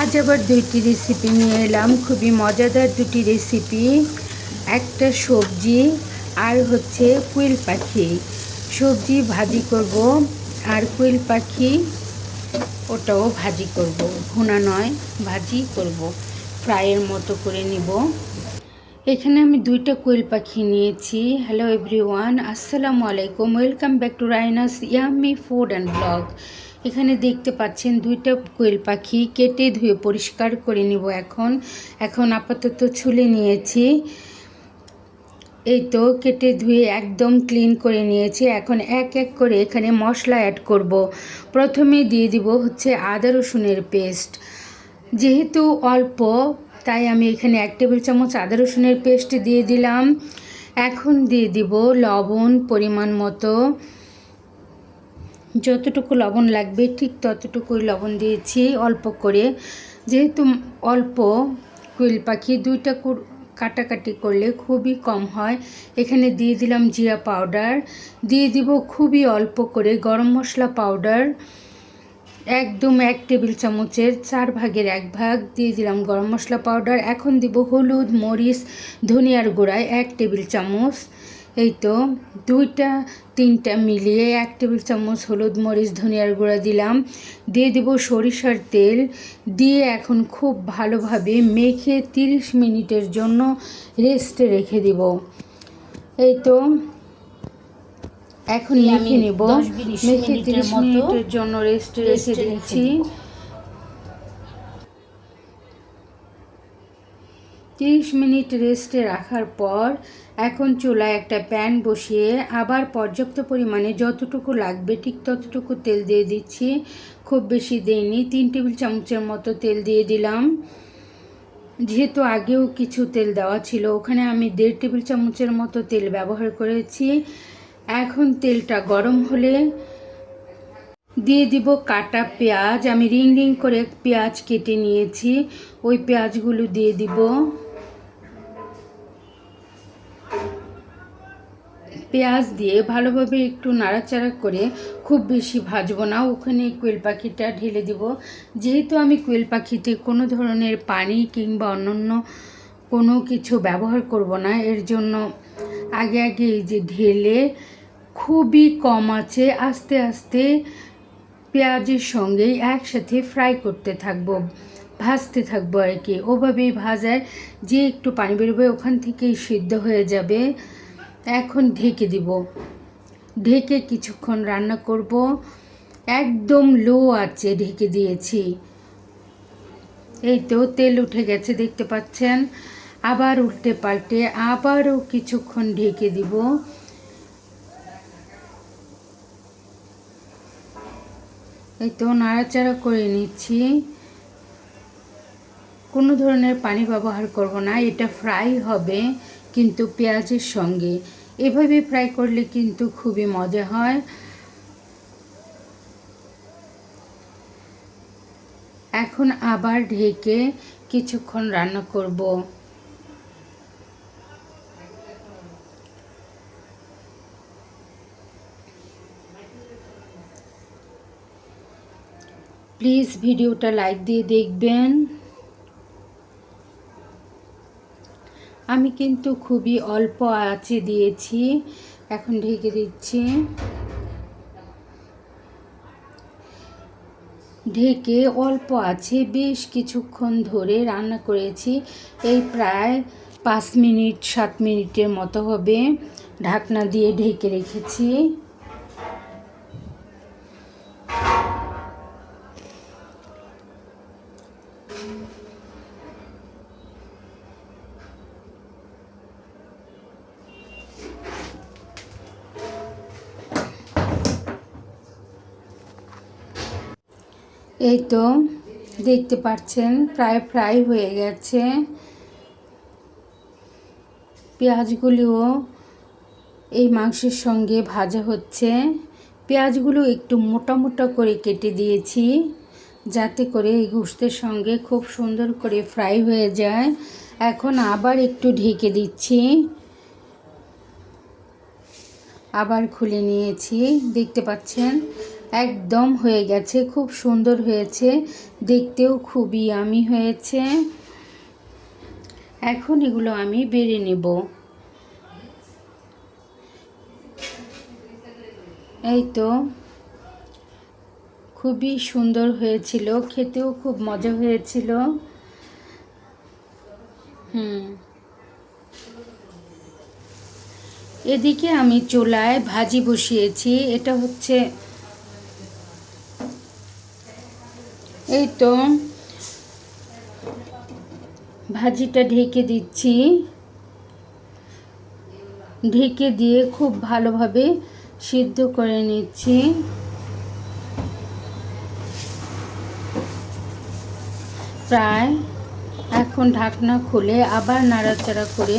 আজ আবার দুইটি রেসিপি নিয়ে এলাম, খুবই মজাদার দুটি রেসিপি একটা সবজি আর হচ্ছে কুইল পাখি। সবজি ভাজি করব আর কুইল পাখি ওটাও ভাজি করব। ভুনা নয়, ভাজি করব। ফ্রাইয়ের মতো করে নিব। এখানে আমি দুইটা কোয়েল পাখি নিয়েছি। হ্যালো এভরিওয়ান আসসালামু আলাইকুম। Welcome back to Raina's yummy food and blog এখানে দেখতে পাচ্ছেন দুইটা কোয়েল পাখি কেটে ধুয়ে পরিষ্কার করে নিব এখন। এখন আপাতত ছুলে নিয়েছি। এই তো কেটে ধুয়ে একদম ক্লিন করে নিয়েছি। এখন এক এক করে এখানে মশলা অ্যাড করব। প্রথমে দিয়ে দিব হচ্ছে আদা রসুনের পেস্ট। যেহেতু অল্প, তাই আমি এখানে এক টেবিল চামচ আদা রসুনের পেস্ট দিয়ে দিলাম। এখন দিয়ে দিব লবণ পরিমাণ মতো। যতটুকু লবণ লাগবে, ঠিক ততটুকুই লবণ দিয়েছি অল্প করে। যেহেতু অল্প, কুইল পাখি দুইটা কাটাকাটি করলে খুবই কম হয়। এখানে দিয়ে দিলাম জিরা পাউডার। দিয়ে দিব খুবই অল্প করে গরম মশলা পাউডার। একদম এক টেবিল চামচের চার ভাগের এক ভাগ দিয়ে দিলাম গরম মশলা পাউডার। এখন দিব হলুদ, মরিচ, ধনিয়ার গুঁড়ায় এক টেবিল চামচ। এই তো দুইটা তিনটা মিলিয়ে এক টেবিল চামচ হলুদ মরিচ ধনিয়ার গুঁড়া দিলাম। দিয়ে দেব সরিষার তেল। দিয়ে এখন খুব ভালোভাবে মেখে তিরিশ মিনিটের জন্য রেস্টে রেখে দেব। এই তো এখন মেখে নেব। মেখে তিরিশ মিনিটের জন্য রেস্টে রেখে দিচ্ছি তিরিশ মিনিট রেস্টে রাখার পর এখন চুলায় একটা প্যান বসিয়ে আবার পর্যাপ্ত পরিমাণে যতটুকু লাগবে ঠিক ততটুকু তেল দিয়ে দিচ্ছি। খুব বেশি দেইনি, তিন টেবিল চামচের মতো তেল দিয়ে দিলাম। যেহেতু আগেও কিছু তেল দেওয়া ছিল, ওখানে আমি দেড় টেবিল চামচের মতো তেল ব্যবহার করেছি। এখন তেলটা গরম হলে দিয়ে দিব কাটা পেঁয়াজ। আমি রিং রিং করে পেঁয়াজ কেটে নিয়েছি। ওই পেঁয়াজগুলো দিয়ে দিব। পেঁয়াজ দিয়ে ভালোভাবে একটু নাড়াচাড়া করে খুব বেশি ভাজবো না। ওখানে কোয়েল পাখিটা ঢেলে দিব। যেহেতু আমি কোয়েল পাখিতে কোনো ধরনের পানি কিংবা অন্যান্য কোনো কিছু ব্যবহার করব না, এর জন্য আগে আগে এই যে ঢেলে খুবই কম আছে, আস্তে আস্তে পেঁয়াজের সঙ্গেই একসাথে ফ্রাই করতে থাকব, ভাজতে থাকব আর কি। ওভাবেই ভাজায় যে একটু পানি বেরোবে ওখান থেকেই সিদ্ধ হয়ে যাবে। এখন ঢেকে দিব। ঢেকে কিছুক্ষণ রান্না করব। একদম লো আছে ঢেকে দিয়েছি। এই তো তেল উঠে গেছে, দেখতে পাচ্ছেন? আবার উল্টে পাল্টে আবারও কিছুক্ষণ ঢেকে দিব। এই তো নাড়াচাড়া করে নিচ্ছি। কোনো ধরনের পানি ব্যবহার করব না, এটা ফ্রাই হবে। কিন্তু পেঁয়াজের সঙ্গে। এভাবে ফ্রাই করলে কিন্তু খুবই মজা হয়। এখন আবার ঢেকে কিছুক্ষণ রান্না করব। প্লিজ ভিডিওটা লাইক দিয়ে দেখবেন। আমি কিন্তু খুবই অল্প আঁচে দিয়েছি, এখন ঢেকে দিচ্ছি। ঢেকে অল্প আছে বেশ কিছুক্ষণ ধরে রান্না করেছি। এই প্রায় পাঁচ মিনিট, সাত মিনিটের মতো হবে। ঢাকনা দিয়ে ঢেকে রেখেছি। এই তো দেখতে পাচ্ছেন, প্রায় ফ্রাই হয়ে গেছে। পেঁয়াজগুলিও এই মাংসের সঙ্গে ভাজা হচ্ছে। পেঁয়াজগুলো একটু মোটা মোটা করে কেটে দিয়েছি, যাতে করে এই গোস্তের সঙ্গে খুব সুন্দর করে ফ্রাই হয়ে যায়। এখন আবার একটু ঢেকে দিচ্ছি। আবার খুলে নিয়েছি, দেখতে পাচ্ছেন? একদম হয়ে গেছে, খুব সুন্দর হয়েছে, দেখতেও খুবই আমি হয়েছে। এখন এগুলো আমি বেড়ে নেব। এই তো, খুবই সুন্দর হয়েছিল, খেতেও খুব মজা হয়েছিল। হুম। এদিকে আমি চুলায় ভাজি বসিয়েছি, এটা হচ্ছে এই তো ভাজিটা ঢেকে দিচ্ছি। ঢেকে দিয়ে খুব ভালোভাবে সিদ্ধ করে নিচ্ছি। প্রায় এখন ঢাকনা খুলে আবার নাড়াচাড়া করে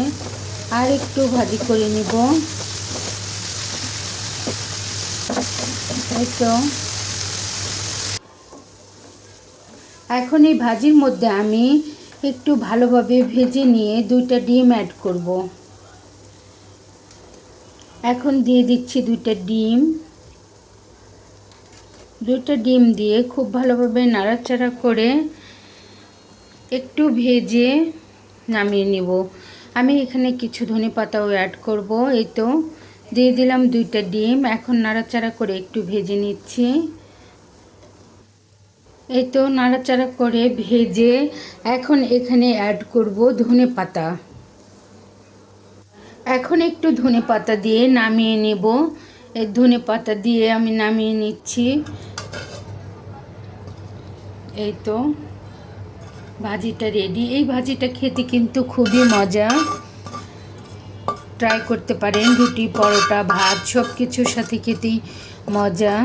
আর একটু ভাজি করে নিব। এই তো এখন এই ভাজির মধ্যে আমি একটু ভালোভাবে ভেজে নিয়ে দুইটা ডিম অ্যাড করব। এখন দিয়ে দিচ্ছি দুইটা ডিম। দুইটা ডিম দিয়ে খুব ভালোভাবে নাড়াচাড়া করে একটু ভেজে নামিয়ে নিব। আমি এখানে কিছু ধনে পাতাও অ্যাড করব। এই তো, দিয়ে দিলাম দুইটা ডিম। এখন নাড়াচাড়া করে একটু ভেজে নিচ্ছি। এই তো নাড়াচাড়া করে ভেজে এখন এখানে অ্যাড করব ধনে পাতা। এখন একটু ধনে পাতা দিয়ে নামিয়ে নেব। এই ধনে পাতা দিয়ে আমি নামিয়ে নিচ্ছি। এই তো ভাজিটা রেডি এই ভাজিটা খেতে কিন্তু খুবই মজা। ট্রাই করতে পারেন, রুটি, পরোটা, ভাত সব কিছুর সাথে খেতেই মজা।